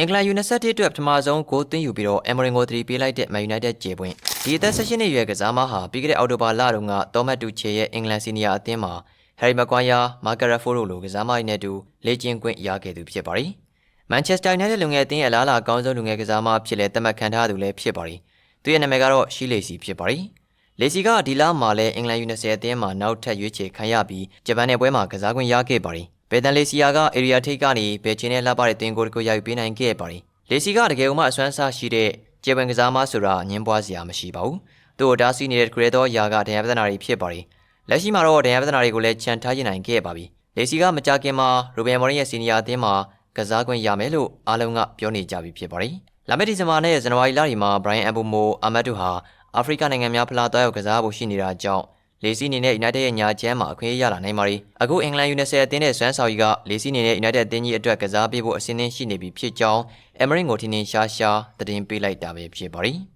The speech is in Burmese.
အင်္ဂလန် U21 အတွက်ပထမဆုံးဂိုးသွင်းယူပြီးတော့အမ်မရင်ကိုသတိပေးလိုက်တဲ့ Man United ကျေပွင့်ဒီအသက်16နှစ်အရွယ်ကစားမဟာပြီးခဲ့တဲ့အောက်တိုဘာလတုန်းကတောမတ်တူချေရဲ့အင်္ဂလန်စီနီယာအသင်းမှာ Harry Maguire, Margaret Ford တို့လိုကစားမတွေနဲ့အတူလေ့ကျင့်ခွင့်ရခဲ့သူဖြစ်ပါတယ်။ Manchester United လူငယ်အသင်းရဲ့အလားအလာအကောင်းဆုံးလူငယ်ကစားမဖြစ်လဲသတ်မှတ်ခံထားသူလည်းဖြစ်ပါတယ်။သူရဲ့နာမည်ကတော့ရှီလေစီဖြစ်ပါတယ်။လေစီကဒီလမှာလည်းအင်္ဂလန် U20 အသင်းမှာနောက်ထပ်ရွေးချယ်ခံရပြီးဂျပန်နယ်ပွဲမှာကစားခွင့်ရခဲ့ပါတယ်။ ဘယ်တန်လေစီယာကအေရီယာထိတ်ကနေဘယ်ချင်းနဲ့လှပတဲ့တင်ကိုတစ်ကိုရယူပေးနိုင်ခဲ့ပါတယ်။လေစီကတကယ်လို့မှအစွမ်းစားရှိတဲ့ကျေပွန်ကစားမဆိုတာညင်းပွားစရာမရှိပါဘူး။သူ့ကိုတားဆီးနေတဲ့ဂရေတော်ယာကဒဏ်ရာပဒနာတွေဖြစ်ပါတယ်။လက်ရှိမှာတော့ဒဏ်ရာပဒနာတွေကိုလည်းခြံထားရင်နိုင်ခဲ့ပါပြီ။လေစီကမကြခင်မှာရိုဘယ်မော်ရင်ရဲ့စီနီယာအသင်းမှာကစားခွင့်ရမယ်လို့အားလုံးကပြောနေကြပြီဖြစ်ပါတယ်။လာမယ့်ဒီဇင်ဘာနဲ့ဇန်နဝါရီလတွေမှာဘရိုင်အန်ဘူမိုအာမတ်တို့ဟာအာဖရိကနိုင်ငံများဖလားသွားရောက်ကစားဖို့ရှိနေတာကြောင့် လေစီအနေနဲ့ United ရဲ့ညာချမ်းမှာအခွင့်အရေးရလာနိုင်ပါတယ်။အခုအင်္ဂလန် U20 အသင်းနဲ့ဆွမ်းဆောင်ကြီးကလေစီအနေနဲ့ United အသင်းကြီးအတွက်ကစားပေးဖို့အဆင်သင့်ရှိနေပြီဖြစ်ကြောင်းအမရင်ကိုထင်းထင်းရှားရှားသတင်းပေးလိုက်တာပဲဖြစ်ပါတယ်။